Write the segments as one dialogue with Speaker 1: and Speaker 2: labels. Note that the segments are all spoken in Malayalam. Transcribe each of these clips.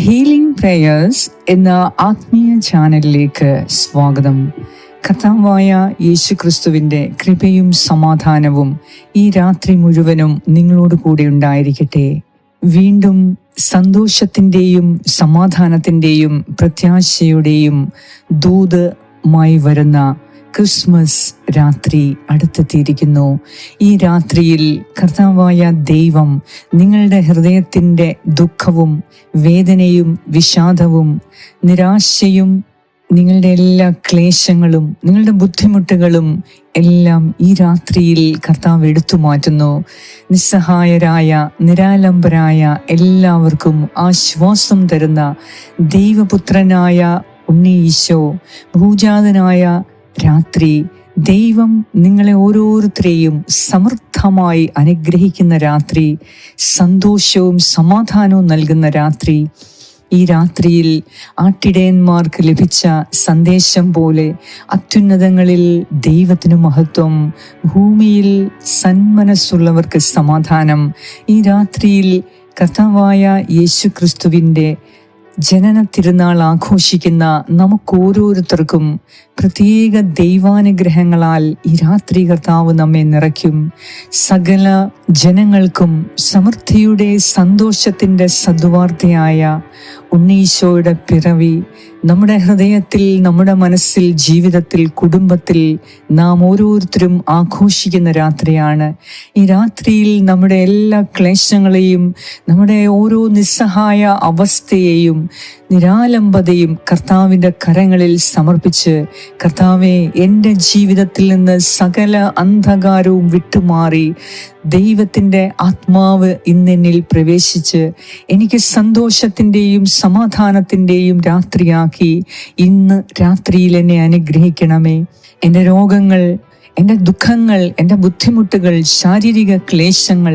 Speaker 1: ഹീലിംഗ് പ്രേയേഴ്സ് എന്ന ആത്മീയ ചാനലിലേക്ക് സ്വാഗതം. കഥാവായ യേശു ക്രിസ്തുവിന്റെ കൃപയും സമാധാനവും ഈ രാത്രി മുഴുവനും നിങ്ങളോട് കൂടെ ഉണ്ടായിരിക്കട്ടെ. വീണ്ടും സന്തോഷത്തിന്റെയും സമാധാനത്തിന്റെയും പ്രത്യാശയുടെയും ദൂതമായി വരുന്ന ക്രിസ്മസ് രാത്രി അടുത്തെത്തിയിരിക്കുന്നു. ഈ രാത്രിയിൽ കർത്താവായ ദൈവം നിങ്ങളുടെ ഹൃദയത്തിന്റെ ദുഃഖവും വേദനയും വിഷാദവും നിരാശയും നിങ്ങളുടെ എല്ലാ ക്ലേശങ്ങളും നിങ്ങളുടെ ബുദ്ധിമുട്ടുകളും എല്ലാം ഈ രാത്രിയിൽ കർത്താവ് എടുത്തു മാറ്റുന്നു. നിസ്സഹായരായ നിരാലംബരായ എല്ലാവർക്കും ആശ്വാസം തരുന്ന ദൈവപുത്രനായ ഉണ്ണി ഈശോ ഭൂജാതനായ രാത്രി ദൈവം നിങ്ങളെ ഓരോരുത്തരെയും സമൃദ്ധമായി അനുഗ്രഹിക്കുന്ന രാത്രി സന്തോഷവും സമാധാനവും നൽകുന്ന രാത്രി. ഈ രാത്രിയിൽ ആട്ടിടയന്മാർക്ക് ലഭിച്ച സന്ദേശം പോലെ അത്യുന്നതങ്ങളിൽ ദൈവത്തിന് മഹത്വം ഭൂമിയിൽ സന്മനസ്സുള്ളവർക്ക് സമാധാനം. ഈ രാത്രിയിൽ കർത്താവായ യേശു ക്രിസ്തുവിന്റെ ജനന തിരുനാൾ ആഘോഷിക്കുന്ന നമുക്കോരോരുത്തർക്കും പ്രത്യേക ദൈവാനുഗ്രഹങ്ങളാൽ ഈ രാത്രി കർത്താവ് നമ്മെ നിറയ്ക്കും. സകല ജനങ്ങൾക്കും സമൃദ്ധിയുടെ സന്തോഷത്തിന്റെ സദ്വാർത്തയായ ഉണ്ണീശോയുടെ പിറവി നമ്മുടെ ഹൃദയത്തിൽ നമ്മുടെ മനസ്സിൽ ജീവിതത്തിൽ കുടുംബത്തിൽ നാം ഓരോരുത്തരും ആഘോഷിക്കുന്ന രാത്രിയാണ്. ഈ രാത്രിയിൽ നമ്മുടെ എല്ലാ ക്ലേശങ്ങളെയും നമ്മുടെ ഓരോ നിസ്സഹായ അവസ്ഥയെയും നിരാലംബതയും കർത്താവിന്റെ കരങ്ങളിൽ സമർപ്പിച്ച് കർത്താവെ എന്റെ ജീവിതത്തിൽ നിന്ന് സകല അന്ധകാരവും വിട്ടുമാറി ദൈവത്തിന്റെ ആത്മാവ് ഇന്നെന്നിൽ പ്രവേശിച്ച് എനിക്ക് സന്തോഷത്തിന്റെയും സമാധാനത്തിന്റെയും രാത്രിയാക്കി ഇന്ന് രാത്രിയിൽ എന്നെ അനുഗ്രഹിക്കണമേ. എന്റെ രോഗങ്ങൾ എന്റെ ദുഃഖങ്ങൾ എന്റെ ബുദ്ധിമുട്ടുകൾ ശാരീരിക ക്ലേശങ്ങൾ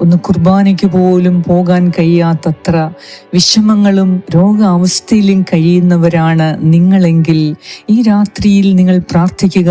Speaker 1: ഒന്ന് കുർബാനയ്ക്ക് പോലും പോകാൻ കഴിയാത്തത്ര വിഷമങ്ങളും രോഗാവസ്ഥയിലും കഴിയുന്നവരാണ് നിങ്ങളെങ്കിൽ ഈ രാത്രിയിൽ നിങ്ങൾ പ്രാർത്ഥിക്കുക.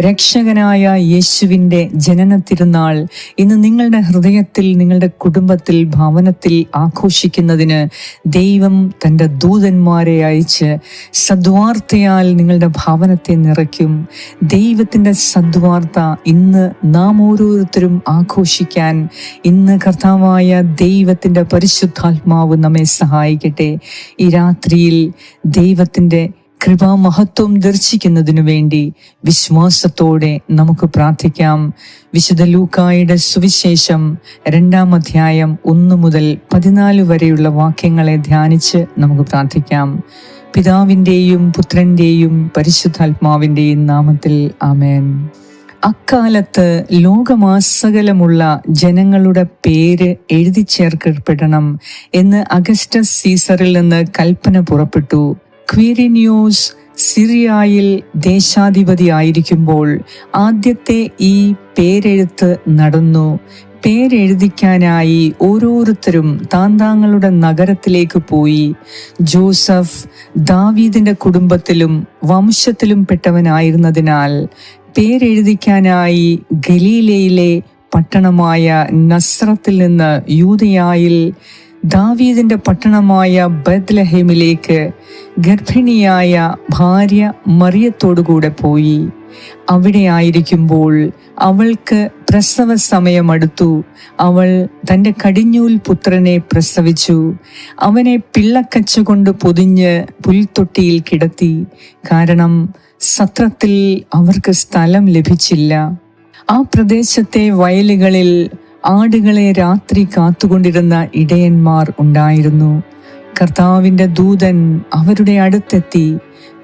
Speaker 1: രക്ഷകനായ യേശുവിന്റെ ജനന തിരുനാൾ ഇന്ന് നിങ്ങളുടെ ഹൃദയത്തിൽ നിങ്ങളുടെ കുടുംബത്തിൽ ഭവനത്തിൽ ആഘോഷിക്കുന്നതിന് ദൈവം തന്റെ ദൂതന്മാരെ അയച്ച് സദ്വാർത്തയാൽ നിങ്ങളുടെ ഭവനത്തെ നിറയ്ക്കും. ദൈവത്തിന്റെ സദ്വാർത്ത ഇന്ന് നാം ഓരോരുത്തരും ആഘോഷിക്കാൻ ഇന്ന് കർത്താവായ ദൈവത്തിന്റെ പരിശുദ്ധാത്മാവ് നമ്മെ സഹായിക്കട്ടെ. ഈ രാത്രിയിൽ ദൈവത്തിന്റെ കൃപാമഹത്വം ദർശിക്കുന്നതിനു വേണ്ടി വിശ്വാസത്തോടെ നമുക്ക് പ്രാർത്ഥിക്കാം. വിശുദ്ധ ലൂക്കായുടെ സുവിശേഷം രണ്ടാം അധ്യായം ഒന്ന് മുതൽ പതിനാല് വരെയുള്ള വാക്യങ്ങളെ ധ്യാനിച്ച് നമുക്ക് പ്രാർത്ഥിക്കാം. പിതാവിന്റെയും പുത്രന്റെയും പരിശുദ്ധാത്മാവിന്റെയും നാമത്തിൽ ആമേൻ. അക്കാലത്ത് ലോകമാസകലമുള്ള ജനങ്ങളുടെ പേര് എഴുതി ചേർക്കപ്പെടണം എന്ന് അഗസ്റ്റസ് സീസറിൽ നിന്ന് കൽപ്പന പുറപ്പെട്ടു. ക്വീരിന്യൂസ് സിറിയായിൽ ദേശാധിപതി ആയിരിക്കുമ്പോൾ ആദ്യത്തെ ഈ പേരെഴുത്ത് നടന്നു. പേരെഴുതിക്കാനായി ഓരോരുത്തരും താന്താങ്ങളുടെ നഗരത്തിലേക്ക് പോയി. ജോസഫ് ദാവീദിന്റെ കുടുംബത്തിലും വംശത്തിലും പെട്ടവനായിരുന്നതിനാൽ പേരെഴുതിക്കാനായി ഗലീലയിലെ പട്ടണമായ നസ്രത്തിൽ നിന്ന് യൂതയായിൽ ദാവീദിന്റെ പട്ടണമായ ബദ്ലഹേമിലേക്ക് ഗർഭിണിയായ ഭാര്യ മറിയത്തോടുകൂടെ പോയി. അവിടെ ആയിരിക്കുമ്പോൾ അവൾക്ക് പ്രസവ സമയമടുത്തു അവൾ തന്റെ കടിഞ്ഞൂൽ പുത്രനെ പ്രസവിച്ചു. അവനെ പിള്ളക്കച്ചുകൊണ്ട് പൊതിഞ്ഞ് പുൽത്തൊട്ടിയിൽ കിടത്തി. കാരണം സത്രത്തിൽ അവർക്ക് സ്ഥലം ലഭിച്ചില്ല. ആ പ്രദേശത്തെ വയലുകളിൽ ആടുകളെ രാത്രി കാത്തുകൊണ്ടിരുന്ന ഇടയന്മാർ ഉണ്ടായിരുന്നു. കർത്താവിന്റെ ദൂതൻ അവരുടെ അടുത്തെത്തി.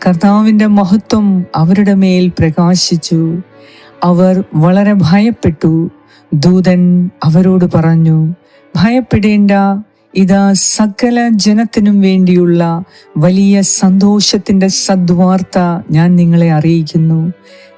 Speaker 1: കർത്താവിന്റെ മഹത്വം അവരുടെ മേൽ പ്രകാശിച്ചു. അവർ വളരെ ഭയപ്പെട്ടു. ദൂതൻ അവരോട് പറഞ്ഞു ഭയപ്പെടേണ്ട. ഇതാ സകല ജനത്തിനും വേണ്ടിയുള്ള വലിയ സന്തോഷത്തിന്റെ സദ്വാർത്ത ഞാൻ നിങ്ങളെ അറിയിക്കുന്നു.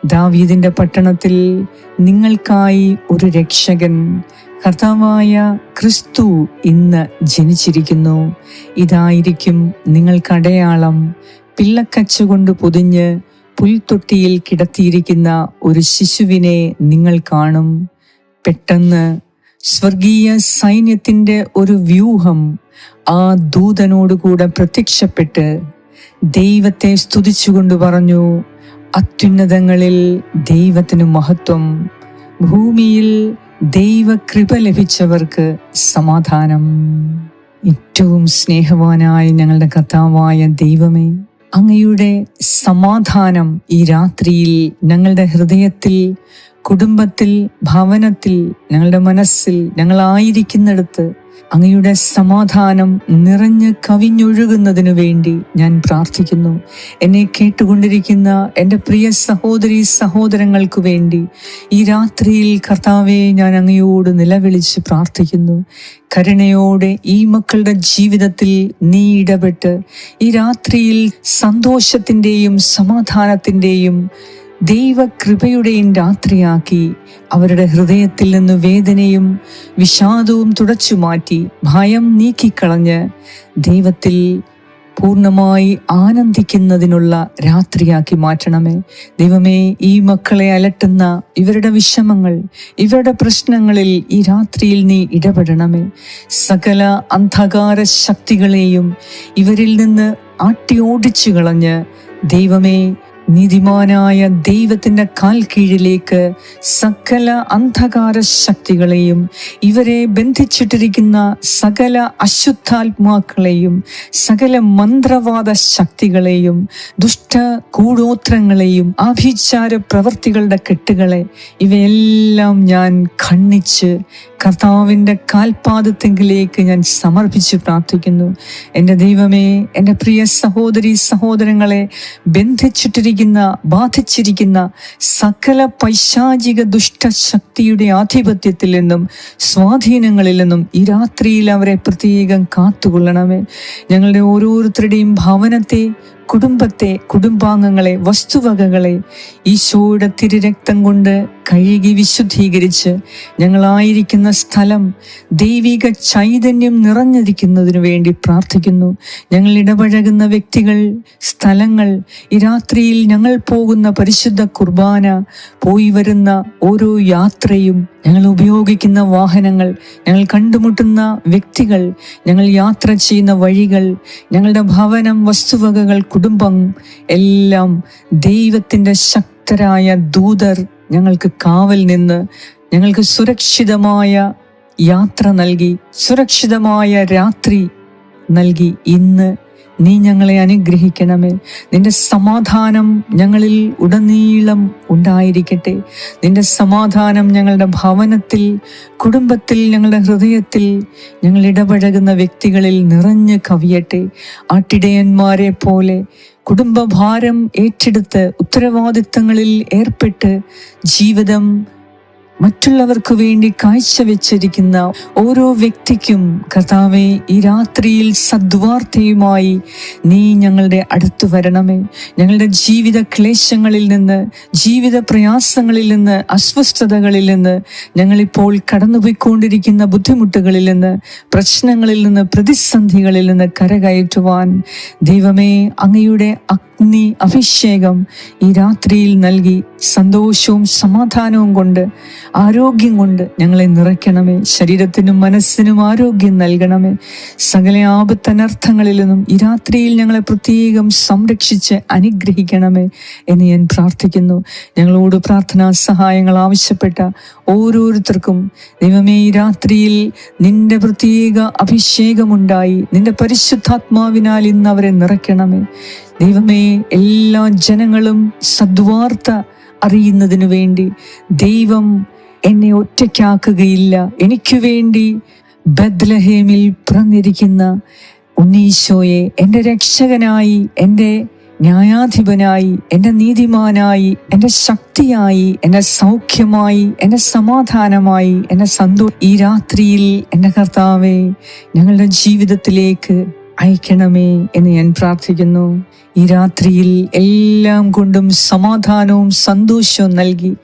Speaker 1: ദാവീദിന്റെ പട്ടണത്തിൽ നിങ്ങൾക്കായി ഒരു രക്ഷകൻ കർത്താവായ ക്രിസ്തു ഇന്ന് ജനിച്ചിരിക്കുന്നു. ഇതായിരിക്കും നിങ്ങൾക്കടയാളം. പിള്ളക്കച്ചുകൊണ്ട് പൊതിഞ്ഞ് പുൽത്തൊട്ടിയിൽ കിടത്തിയിരിക്കുന്ന ഒരു ശിശുവിനെ നിങ്ങൾ കാണും. പെട്ടെന്ന് സ്വർഗീയ സൈന്യത്തിന്റെ ഒരു വ്യൂഹം ആ ദൂതനോടുകൂടെ പ്രത്യക്ഷപ്പെട്ട് ദൈവത്തെ സ്തുതിച്ചുകൊണ്ട് പറഞ്ഞു അത്യുന്നതങ്ങളിൽ ദൈവത്തിന് മഹത്വം. ഭൂമിയിൽ ദൈവകൃപ ലഭിച്ചവർക്ക് സമാധാനം. ഏറ്റവും സ്നേഹവാനായ ഞങ്ങളുടെ കർത്താവായ ദൈവമേ അങ്ങയുടെ സമാധാനം ഈ രാത്രിയിൽ ഞങ്ങളുടെ ഹൃദയത്തിൽ കുടുംബത്തിൽ ഭവനത്തിൽ ഞങ്ങളുടെ മനസ്സിൽ ഞങ്ങളായിരിക്കുന്നിടത്ത് അങ്ങയുടെ സമാധാനം നിറഞ്ഞ് കവിഞ്ഞൊഴുകുന്നതിനു വേണ്ടി ഞാൻ പ്രാർത്ഥിക്കുന്നു. എന്നെ കേട്ടുകൊണ്ടിരിക്കുന്ന എന്റെ പ്രിയ സഹോദരി സഹോദരങ്ങൾക്ക് വേണ്ടി ഈ രാത്രിയിൽ കർത്താവെ ഞാൻ അങ്ങയോട് നിലവിളിച്ച് പ്രാർത്ഥിക്കുന്നു. കരുണയോടെ ഈ മക്കളുടെ ജീവിതത്തിൽ നീ ഇടപെട്ട് ഈ രാത്രിയിൽ സന്തോഷത്തിന്റെയും സമാധാനത്തിന്റെയും ദൈവകൃപയുടെയും രാത്രിയാക്കി അവരുടെ ഹൃദയത്തിൽ നിന്ന് വേദനയും വിഷാദവും തുടച്ചു മാറ്റി ഭയം നീക്കിക്കളഞ്ഞ് ദൈവത്തിൽ പൂർണമായി ആനന്ദിക്കുന്നതിനുള്ള രാത്രിയാക്കി മാറ്റണമേ. ദൈവമേ ഈ മക്കളെ അലട്ടുന്ന ഇവരുടെ വിഷമങ്ങൾ ഇവരുടെ പ്രശ്നങ്ങളിൽ ഈ രാത്രിയിൽ നീ ഇടപെടണമേ. സകല അന്ധകാര ശക്തികളെയും ഇവരിൽ നിന്ന് ആട്ടി ഓടിച്ചു കളഞ്ഞ് ദൈവമേ നീതിമാനായ ദൈവത്തിന്റെ കാൽ കീഴിലേക്ക് സകല അന്ധകാര ശക്തികളെയും ഇവരെ ബന്ധിച്ചിട്ടിരിക്കുന്ന സകല അശുദ്ധാത്മാക്കളെയും സകല മന്ത്രവാദ ശക്തികളെയും ദുഷ്ട കൂടോത്രങ്ങളെയും ആഭിചാര പ്രവർത്തികളുടെ കെട്ടുകളെ ഇവയെല്ലാം ഞാൻ ഖണ്ണിച്ച് കർത്താവിന്റെ കാൽപാദത്തെങ്കിലേക്ക് ഞാൻ സമർപ്പിച്ച് പ്രാർത്ഥിക്കുന്നു. എന്റെ ദൈവമേ എന്റെ പ്രിയ സഹോദരി സഹോദരങ്ങളെ ബന്ധിച്ചിട്ടിരിക്കുന്ന ബാധിച്ചിരിക്കുന്ന സകല പൈശാചിക ദുഷ്ടശക്തിയുടെ ആധിപത്യത്തിൽ നിന്നും സ്വാധീനങ്ങളിൽ നിന്നും ഈ രാത്രിയിൽ അവരെ പ്രത്യേകം കാത്തുകൊള്ളണമേ. ഞങ്ങളുടെ ഓരോരുത്തരുടെയും ഭവനത്തെ കുടുംബത്തെ കുടുംബാംഗങ്ങളെ വസ്തുവകകളെ ഈശോയുടെ തിരുരക്തം കൊണ്ട് കഴുകി വിശുദ്ധീകരിച്ച് ഞങ്ങളായിരിക്കുന്ന സ്ഥലം ദൈവിക ചൈതന്യം നിറഞ്ഞിരിക്കുന്നതിനു വേണ്ടി പ്രാർത്ഥിക്കുന്നു. ഞങ്ങൾ ഇടപഴകുന്ന വ്യക്തികൾ സ്ഥലങ്ങൾ ഈ രാത്രിയിൽ ഞങ്ങൾ പോകുന്ന പരിശുദ്ധ കുർബാന പോയി വരുന്ന ഓരോ യാത്രയും ഞങ്ങൾ ഉപയോഗിക്കുന്ന വാഹനങ്ങൾ ഞങ്ങൾ കണ്ടുമുട്ടുന്ന വ്യക്തികൾ ഞങ്ങൾ യാത്ര ചെയ്യുന്ന വഴികൾ ഞങ്ങളുടെ ഭവനം വസ്തുവകകൾ കുടുംബം എല്ലാം ദൈവത്തിന്റെ ശക്തരായ ദൂതർ ഞങ്ങൾക്ക് കാവൽ നിന്ന് ഞങ്ങൾക്ക് സുരക്ഷിതമായ യാത്ര നൽകി സുരക്ഷിതമായ രാത്രി നൽകി. ഇന്ന് നീ ഞങ്ങളെ അനുഗ്രഹിക്കണമേ. നിന്റെ സമാധാനം ഞങ്ങളിൽ ഉടനീളം ഉണ്ടായിരിക്കട്ടെ. നിന്റെ സമാധാനം ഞങ്ങളുടെ ഭവനത്തിൽ കുടുംബത്തിൽ ഞങ്ങളുടെ ഹൃദയത്തിൽ ഞങ്ങൾ ഇടപഴകുന്ന വ്യക്തികളിൽ നിറഞ്ഞു കവിയട്ടെ. ആട്ടിടയന്മാരെ പോലെ കുടുംബഭാരം ഏറ്റെടുത്ത് ഉത്തരവാദിത്തങ്ങളിൽ ഏർപ്പെട്ട് ജീവിതം മറ്റുള്ളവർക്ക് വേണ്ടി കാഴ്ചവെച്ചിരിക്കുന്ന ഓരോ വ്യക്തിക്കും കർത്താവെ ഈ രാത്രിയിൽ സദ്വാർത്തയുമായി നീ ഞങ്ങളുടെ അടുത്തു വരണമേ. ഞങ്ങളുടെ ജീവിത ക്ലേശങ്ങളിൽ നിന്ന് ജീവിത പ്രയാസങ്ങളിൽ നിന്ന് അസ്വസ്ഥതകളിൽ നിന്ന് ഞങ്ങളിപ്പോൾ കടന്നുപോയിക്കൊണ്ടിരിക്കുന്ന ബുദ്ധിമുട്ടുകളിൽ നിന്ന് പ്രശ്നങ്ങളിൽ നിന്ന് പ്രതിസന്ധികളിൽ നിന്ന് കരകയറ്റുവാൻ ദൈവമേ അങ്ങയുടെ അഗ്നി അഭിഷേകം ഈ രാത്രിയിൽ നൽകി സന്തോഷവും സമാധാനവും കൊണ്ട് ആരോഗ്യം കൊണ്ട് ഞങ്ങളെ നിറയ്ക്കണമേ. ശരീരത്തിനും മനസ്സിനും ആരോഗ്യം നൽകണമേ. സകല ആപത്തനർത്ഥങ്ങളിൽ നിന്നും ഈ രാത്രിയിൽ ഞങ്ങളെ പ്രത്യേകം സംരക്ഷിച്ച് അനുഗ്രഹിക്കണമേ എന്ന് ഞാൻ പ്രാർത്ഥിക്കുന്നു. ഞങ്ങളോട് പ്രാർത്ഥനാ സഹായങ്ങൾ ആവശ്യപ്പെട്ട ഓരോരുത്തർക്കും ദൈവമേ ഈ രാത്രിയിൽ നിന്റെ പ്രത്യേക അഭിഷേകമുണ്ടായി. നിന്റെ പരിശുദ്ധാത്മാവിനാൽ ഇന്ന് അവരെ നിറയ്ക്കണമേ. ദൈവമേ എല്ലാ ജനങ്ങളും സദ്വാർത്ത അറിയുന്നതിനു വേണ്ടി ദൈവം എന്നെ ഒറ്റയ്ക്കാക്കുകയില്ല. എനിക്ക് വേണ്ടി ബദ്ലഹേമിൽ പിറന്നിരിക്കുന്ന ഉണ്ണീശോയെ എന്റെ രക്ഷകനായി എന്റെ ന്യായാധിപനായി എന്റെ നീതിമാനായി എന്റെ ശക്തിയായി എന്റെ സൗഖ്യമായി എന്റെ സമാധാനമായി എന്റെ സന്തോ ഈ രാത്രിയിൽ എന്റെ കർത്താവെ ഞങ്ങളുടെ ജീവിതത്തിലേക്ക് അയക്കണമേ എന്ന് ഞാൻ പ്രാർത്ഥിക്കുന്നു. ഈ രാത്രിയിൽ എല്ലാം കൊണ്ടും സമാധാനവും സന്തോഷവും നൽകി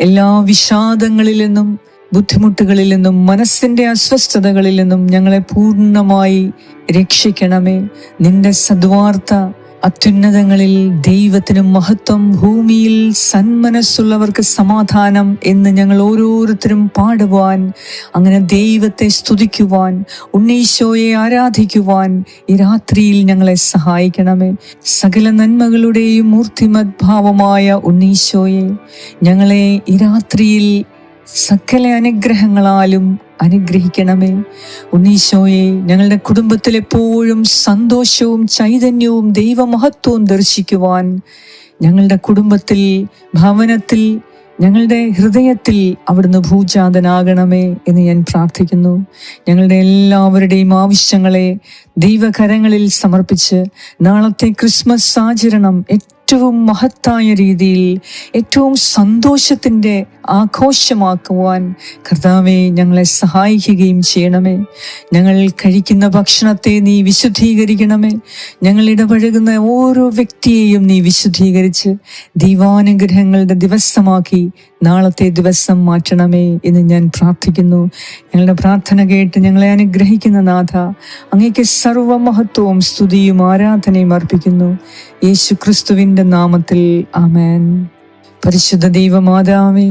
Speaker 1: എല്ലാ വിഷാദങ്ങളിൽ നിന്നും ബുദ്ധിമുട്ടുകളിൽ നിന്നും മനസ്സിന്റെ അസ്വസ്ഥതകളിൽ നിന്നും ഞങ്ങളെ പൂർണമായി രക്ഷിക്കണമേ. നിന്റെ സദ്വാർത്ത അത്യുന്നതങ്ങളിൽ ദൈവത്തിന് മഹത്വം ഭൂമിയിൽ സന്മനസ്സുള്ളവർക്ക് സമാധാനം എന്ന് ഞങ്ങൾ ഓരോരുത്തരും പാടുവാൻ അങ്ങനെ ദൈവത്തെ സ്തുതിക്കുവാൻ ഉണ്ണീശോയെ ആരാധിക്കുവാൻ ഈ രാത്രിയിൽ ഞങ്ങളെ സഹായിക്കണമേ. സകല നന്മകളുടെയും മൂർത്തിമദ്ഭാവമായ ഉണ്ണീശോയെ ഞങ്ങളെ ഈ രാത്രിയിൽ സകല അനുഗ്രഹങ്ങളാലും അനുഗ്രഹിക്കണമേ. ഉണ്ണീശോയെ ഞങ്ങളുടെ കുടുംബത്തിൽ എപ്പോഴും സന്തോഷവും ചൈതന്യവും ദൈവമഹത്വവും ദർശിക്കുവാൻ ഞങ്ങളുടെ കുടുംബത്തിൽ ഭവനത്തിൽ ഞങ്ങളുടെ ഹൃദയത്തിൽ അവിടുന്ന് ഭൂജാതനാകണമേ എന്ന് ഞാൻ പ്രാർത്ഥിക്കുന്നു. ഞങ്ങളുടെ എല്ലാവരുടെയും ആവശ്യങ്ങളെ ദൈവകരങ്ങളിൽ സമർപ്പിച്ച് നാളത്തെ ക്രിസ്മസ് ആചരണം ഏറ്റവും മഹത്തായ രീതിയിൽ ഏറ്റവും സന്തോഷത്തിന്റെ ആഘോഷമാക്കുവാൻ കർത്താവെ ഞങ്ങളെ സഹായിക്കുകയും ചെയ്യണമേ. ഞങ്ങൾ കഴിക്കുന്ന ഭക്ഷണത്തെ നീ വിശുദ്ധീകരിക്കണമേ. ഞങ്ങൾ ഇടപഴകുന്ന ഓരോ വ്യക്തിയെയും നീ വിശുദ്ധീകരിച്ച് ദൈവാനുഗ്രഹങ്ങളുടെ ദിവസമാക്കി നാളത്തെ ദിവസം മാറ്റണമേ എന്ന് ഞാൻ പ്രാർത്ഥിക്കുന്നു. ഞങ്ങളുടെ പ്രാർത്ഥന കേട്ട് ഞങ്ങളെ അനുഗ്രഹിക്കുന്ന നാഥ അങ്ങേക്ക് സർവമഹത്വവും സ്തുതിയും ആരാധനയും അർപ്പിക്കുന്നു. യേശു ക്രിസ്തുവിന്റെ നാമത്തിൽ ആമേൻ. പരിശുദ്ധ ദൈവമാതാവേ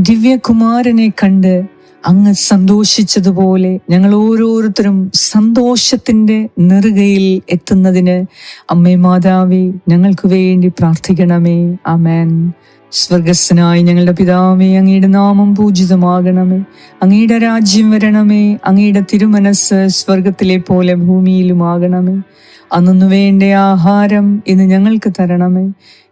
Speaker 1: ദിവ്യകുമാരനെ കണ്ട് അങ്ങ് സന്തോഷിച്ചതുപോലെ ഞങ്ങൾ ഓരോരുത്തരും സന്തോഷത്തിന്റെ നെറുകയിൽ എത്തുന്നതിന് അമ്മേ മാതാവേ ഞങ്ങൾക്ക് വേണ്ടി പ്രാർത്ഥിക്കണമേ. അമേൻ സ്വർഗസ്സനായി ഞങ്ങളുടെ പിതാവേ അങ്ങയുടെ നാമം പൂജിതമാകണമേ. അങ്ങയുടെ രാജ്യം വരണമേ. അങ്ങയുടെ തിരുമനസ് സ്വർഗത്തിലെ പോലെ ഭൂമിയിലുമാകണമേ. അന്നു വേണ്ട ആഹാരം ഇന്ന് ഞങ്ങൾക്ക് തരണമേ.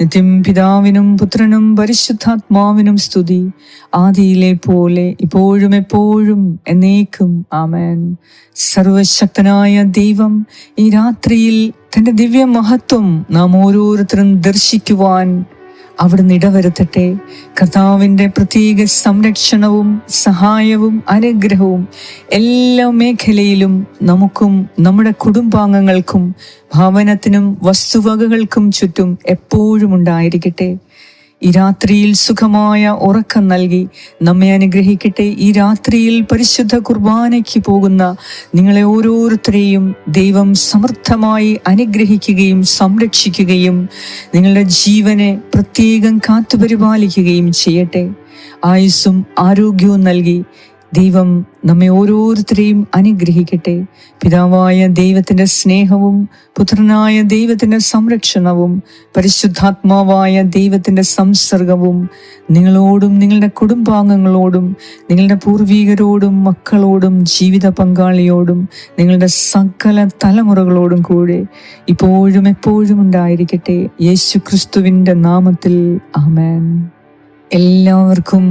Speaker 1: നിത്യം പിതാവിനും പുത്രനും പരിശുദ്ധാത്മാവിനും സ്തുതി. ആദിയിലെ പോലെ ഇപ്പോഴും എപ്പോഴും എന്നേക്കും. ആമേൻ. സർവശക്തനായ ദൈവം ഈ രാത്രിയിൽ തന്റെ ദിവ്യ മഹത്വം നാം ഓരോരുത്തരും ദർശിക്കുവാൻ അവിടുന്ന് ഇടവരുത്തട്ടെ. കർത്താവിന്റെ പ്രത്യേക സംരക്ഷണവും സഹായവും അനുഗ്രഹവും എല്ലാ മേഖലയിലും നമുക്കും നമ്മുടെ കുടുംബാംഗങ്ങൾക്കും ഭവനത്തിനും വസ്തുവകകൾക്കും ചുറ്റും എപ്പോഴും ഉണ്ടായിരിക്കട്ടെ. ഈ രാത്രിയിൽ സുഖമായ ഉറക്കം നൽകി നമ്മെ അനുഗ്രഹിക്കട്ടെ. ഈ രാത്രിയിൽ പരിശുദ്ധ കുർബാനയ്ക്ക് പോകുന്ന നിങ്ങളെ ഓരോരുത്തരെയും ദൈവം സമർത്ഥമായി അനുഗ്രഹിക്കുകയും സംരക്ഷിക്കുകയും നിങ്ങളുടെ ജീവനെ പ്രത്യേകം കാത്തുപരിപാലിക്കുകയും ചെയ്യട്ടെ. ആയുസ്സും ആരോഗ്യവും നൽകി ദൈവം നമ്മെ ഓരോരുത്തരെയും അനുഗ്രഹിക്കട്ടെ. പിതാവായ ദൈവത്തിന്റെ സ്നേഹവും പുത്രനായ ദൈവത്തിന്റെ സംരക്ഷണവും പരിശുദ്ധാത്മാവായ ദൈവത്തിന്റെ സംസർഗവും നിങ്ങളോടും നിങ്ങളുടെ കുടുംബാംഗങ്ങളോടും നിങ്ങളുടെ പൂർവീകരോടും മക്കളോടും ജീവിത പങ്കാളിയോടും നിങ്ങളുടെ സകല തലമുറകളോടും കൂടെ ഇപ്പോഴും എപ്പോഴും ഉണ്ടായിരിക്കട്ടെ. യേശു ക്രിസ്തുവിന്റെ നാമത്തിൽ ആമേൻ. എല്ലാവർക്കും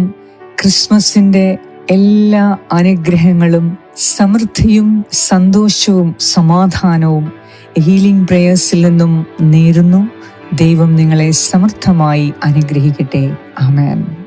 Speaker 1: ക്രിസ്മസിന്റെ എല്ലാ അനുഗ്രഹങ്ങളും സമൃദ്ധിയും സന്തോഷവും സമാധാനവും ഹീലിംഗ് പ്രേയേഴ്സിൽ നിന്നും നേരുന്നു. ദൈവം നിങ്ങളെ സമർത്ഥമായി അനുഗ്രഹിക്കട്ടെ. ആമേൻ.